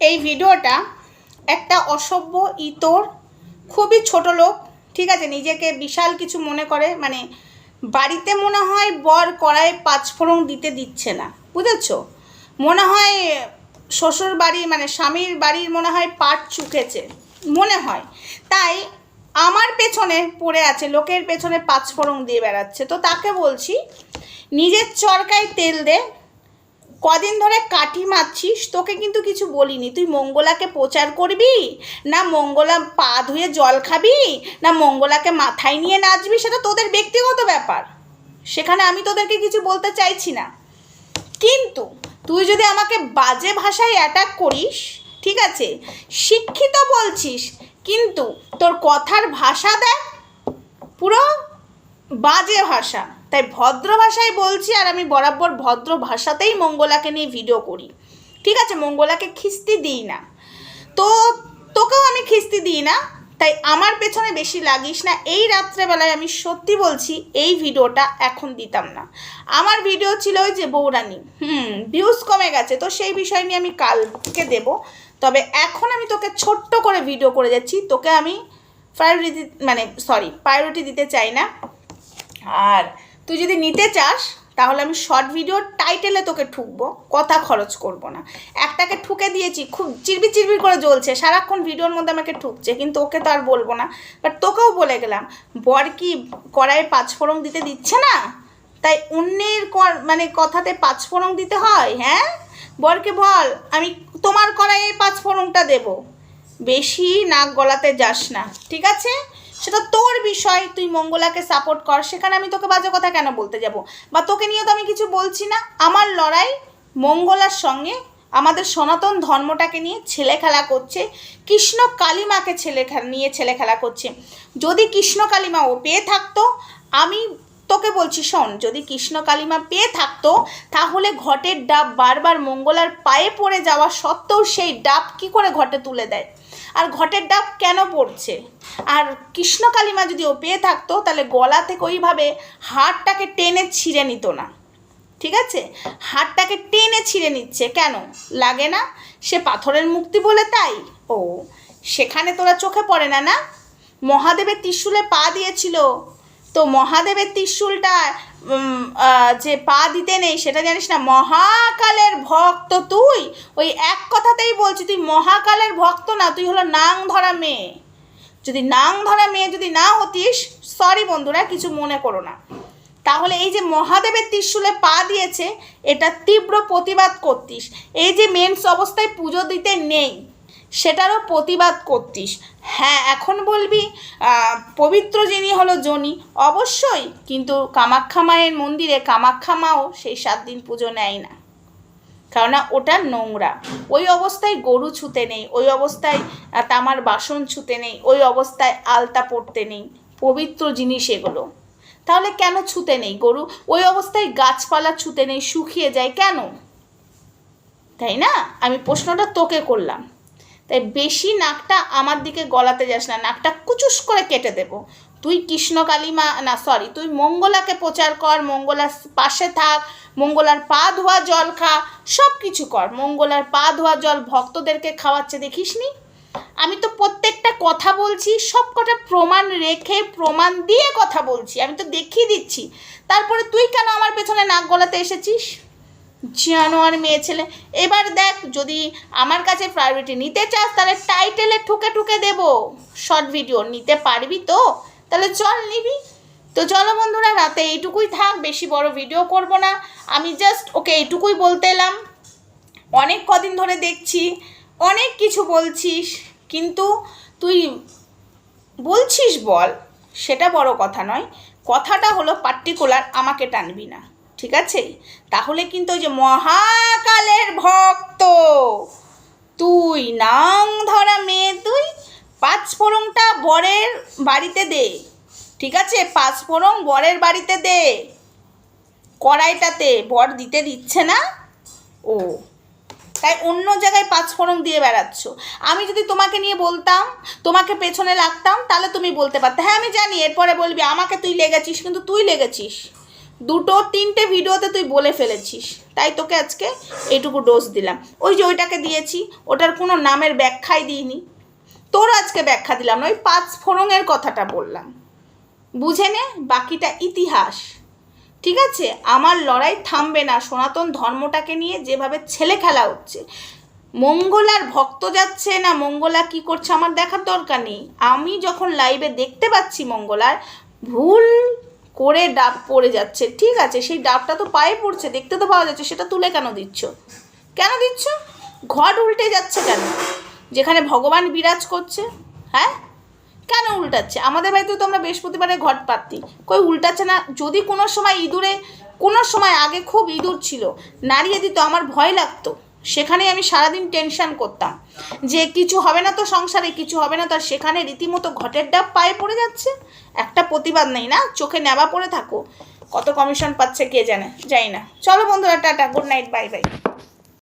এই ভিডিওটা একটা অসভ্য ইতর, খুবই ছোট লোক, ঠিক আছে, নিজেকে বিশাল কিছু মনে করে মানে বাড়িতে মনে হয় বর কড়াই পাঁচফোড়ন দিতে দিচ্ছে না, বুঝেছ? মনে হয় শ্বশুর বাড়ি মানে স্বামীর বাড়ির মনে হয় পাট চুকেছে, মনে হয়। তাই আমার পেছনে পড়ে আছে, লোকের পেছনে পাঁচফোড়ন দিয়ে বেড়াচ্ছে, তো তাকে বলছি, নিজের চরকায় তেল দে কদিন ধরে কাঠি মারছিস? তোকে কিন্তু কিছু বলিনি। তুই মঙ্গলাকে প্রচার করবি? না মঙ্গলা পা ধুয়ে জল খাবি? না মঙ্গলাকে মাথায় নিয়ে নাচবি? সেটা তোদের ব্যক্তিগত ব্যাপার। সেখানে আমি তোদেরকে কিছু বলতে চাইছি না। কিন্তু তুই যদি আমাকে বাজে ভাষায় অ্যাটাক করিস, ঠিক আছে? শিক্ষিত বলছিস, কিন্তু তোর কথার ভাষা দেখ। পুরো বাজে ভাষা। তাই ভদ্র ভাষায় বলছি আর আমি বরাবর ভদ্র ভাষাতেই মঙ্গলাকে নিয়ে ভিডিও করি। ঠিক আছে, মঙ্গলাকে খিস্তি দিই না। তো তোকেও আমি খিস্তি দিই না, তাই আমার পেছনে বেশি লাগিস না। এই রাত্রেবেলায় আমি সত্যি বলছি, এই ভিডিওটা এখন দিতাম না। আমার ভিডিও ছিল ওই যে বৌরানি। হুম ভিউজ কমে গেছে, তো সেই বিষয় নিয়ে আমি কালকে দেব। তবে এখন আমি তোকে ছোট্ট করে ভিডিও করে যাচ্ছি। তোকে আমি প্রায়োরিটি মানে সরি প্রায়োরিটি দিতে চাই না। আর তুই যদি নিতে চাস, তাহলে আমি শর্ট ভিডিওর টাইটেলে তোকে ঠুকবো, কথা খরচ করব না। একটাকে ঠুকে দিয়েছি, খুব চিরবি চিরবির করে জ্বলছে, সারাক্ষণ ভিডিওর মধ্যে আমাকে ঠুকছে, কিন্তু ওকে তো আর বলব না। বাট তোকেও বলে গেলাম, বর কি কড়াইয়ে পাঁচফোড়ন দিতে দিচ্ছে না? তাই অন্যের মানে কথাতে পাঁচফোড়ন দিতে হয় হ্যাঁ? বরকে বল, আমি তোমার কড়াইয়ে পাঁচফোড়নটা দেবো। বেশি নাক গলাতে যাস না, ঠিক আছে? সেটা তোর বিষয়, তুই মঙ্গলাকে সাপোর্ট কর। সেখানে আমি তোকে বাজে কথা কেন বলতে যাব? বা তোকে নিয়ে তো আমি কিছু বলছি না। আমার লড়াই মঙ্গলার সঙ্গে আমাদের সনাতন ধর্মটাকে নিয়ে ছেলে খেলা করছে, কৃষ্ণ কালিমাকে ছেলে নিয়ে ছেলে খেলা করছে। যদি কৃষ্ণ কালিমা ও পেয়ে থাকতো, আমি তোকে বলছি, শোন, যদি কৃষ্ণ কালিমা পেয়ে থাকতো, তাহলে ঘটের ডাব বারবার মঙ্গলার পায়ে পড়ে যাওয়া সত্ত্বেও সেই ডাব কি করে ঘটে তুলে দেয়? আর ঘটের ডাব কেন পড়ছে? আর কৃষ্ণ কালিমা যদি ও পেয়ে থাকতো, তাহলে গলা থেকে ওইভাবে হাড়টাকে টেনে ছিঁড়ে নিত না। ঠিক আছে? হাড়টাকে টেনে ছিঁড়ে নিচ্ছে। কেন? লাগে না? সে পাথরের মুক্তি বলে তাই? ও, সেখানে তোরা চোখে পড়ে না না? মহাদেবের ত্রিশুলে পা দিয়েছিল। তো মহাদেবের ত্রিশূলটা যে পা দিতে নেই, সেটা জানিস না? মহাকালের ভক্ত তুই। ওই এক কথাতেই বলছি, তুই মহাকালের ভক্ত না, তুই হলো নাং ধরা মেয়ে। যদি নাং ধরা মেয়ে যদি না হতিস সরি বন্ধুরা, কিছু মনে করো না। তাহলে এই যে মহাদেবের ত্রিশূলে পা দিয়েছে, এটা তীব্র প্রতিবাদ করতিস। এই যে মেন্স অবস্থায় পুজো দিতে নেই সেটারও প্রতিবাদ করতিস। হ্যাঁ এখন বলবি পবিত্র যিনি হলো জনি, অবশ্যই কিন্তু কামাখ্যা মায়ের মন্দিরে কামাখ্যা মাও সেই সাত দিন পুজো নেয় না। কেননা ওটা নোংরা। ওই অবস্থায় গরু ছুতে নেই, ওই অবস্থায় তামার বাসন ছুতে নেই, ওই অবস্থায় আলতা পড়তে নেই, পবিত্র জিনিস এগুলো তাহলে কেন ছুতে নেই গরু? ওই অবস্থায় গাছপালা ছুতে নেই, শুকিয়ে যায় কেন? তাই না? আমি প্রশ্নটা তোকে করলাম। তাই বেশি নাকটা আমার দিকে গলাতে যাস না, নাকটা কুচুস করে কেটে দেব। তুই কৃষ্ণ কালিমা না সরি তুই মঙ্গলাকে প্রচার কর, মঙ্গলার পাশে থাক, মঙ্গলার পা ধোয়া জল খা, সব কিছু কর। মঙ্গলার পা ধোয়া জল ভক্তদেরকে খাওয়াচ্ছে দেখিসনি আমি তো প্রত্যেকটা কথা বলছি, সব কটা প্রমাণ রেখে, প্রমাণ দিয়ে কথা বলছি, আমি তো দেখিয়ে দিচ্ছি। তারপরে তুই কেন আমার পেছনে নাক গলাতে এসেছিস? জানোয়ার মেয়ে ছেলে। এবার দেখ, যদি আমার কাছে প্রায়োরিটি নিতে চাস, তাহলে টাইটেলে ঠুকে ঠুকে দেব। শর্ট ভিডিও নিতে পারবি তো? তাহলে চল নিবি। তো চলো বন্ধুরা, রাতে এইটুকুই থাক, বেশি বড় ভিডিও করব না। আমি জাস্ট ওকে এইটুকুই বলতে এলাম। অনেক কদিন ধরে দেখছি, অনেক কিছু বলছিস, কিন্তু তুই বলছিস বল, সেটা বড় কথা নয়। কথাটা হলো পার্টিকুলার আমাকে টানবি না। ঠিক আছে? তাহলে কিন্তু ওই যে মহাকালের ভক্ত, তুই নাং ধরা মেয়ে, তুই পাঁচ ফোড়নটা বরের বাড়িতে দে, ঠিক আছে? পাঁচ ফোড়ন বরের বাড়িতে দে। কড়াইটাতে বর দিতে দিচ্ছে না? ও, তাই অন্য জায়গায় পাঁচফোড়ন দিয়ে বেড়াচ্ছ। আমি যদি তোমাকে নিয়ে বলতাম, তোমাকে পেছনে লাগতাম, তাহলে তুমি বলতে পারতে। হ্যাঁ আমি জানি, এরপরে বলবি, আমাকে তুই লেগেছিস, কিন্তু তুই লেগেছিস। দুটো তিনটে ভিডিওতে তুই বলে ফেলেছিস। তাই তোকে আজকে এইটুকু ডোজ দিলাম। ওই যে ওইটাকে দিয়েছি, ওটার কোনো নামের ব্যাখ্যাই দিইনি। তোর আজকে ব্যাখ্যা দিলাম ওই পাঁচ ফোড়ঙের কথাটা বললাম। বুঝে নে, বাকিটা ইতিহাস। ঠিক আছে? আমার লড়াই থামবে না। সনাতন ধর্মটাকে নিয়ে যেভাবে ছেলে খেলা হচ্ছে। মঙ্গলার ভক্ত যাচ্ছে না, মঙ্গলা কি করছে আমার দেখার দরকার নেই। আমি যখন লাইভে দেখতে পাচ্ছি মঙ্গলার ভুল করে ডাব পড়ে যাচ্ছে। ঠিক আছে, সেই ডাবটা তো পায়ে পড়ছে, দেখতে তো পাওয়া যাচ্ছে, সেটা তুলে কেন দিচ্ছ? কেন দিচ্ছ? ঘট উল্টে যাচ্ছে কেন? যেখানে ভগবান বিরাজ করছে হ্যাঁ? কেন উল্টাচ্ছে? আমাদের বাড়িতে তো আমরা বৃহস্পতিবারে ঘট পাতি কই উল্টাচ্ছে না? যদি কোনো সময় ইঁদুরে, কোনো সময় আগে খুব ইঁদুর ছিল, নাড়িয়ে দিত, আমার ভয় লাগতো। সেখানে আমি সারাদিন টেনশন করতাম। যে কিছু হবে না তো সংসারে, কিছু হবে না তো সেখানে রীতিমতো ঘটের ডাব পায়ে পড়ে যাচ্ছে। একটা প্রতিবাদ নেই না, চোখে নেবা পড়ে থাকো। কত কমিশন পাচ্ছে কে জানে যাই না। চলো বন্ধুরা, tata good night bye bye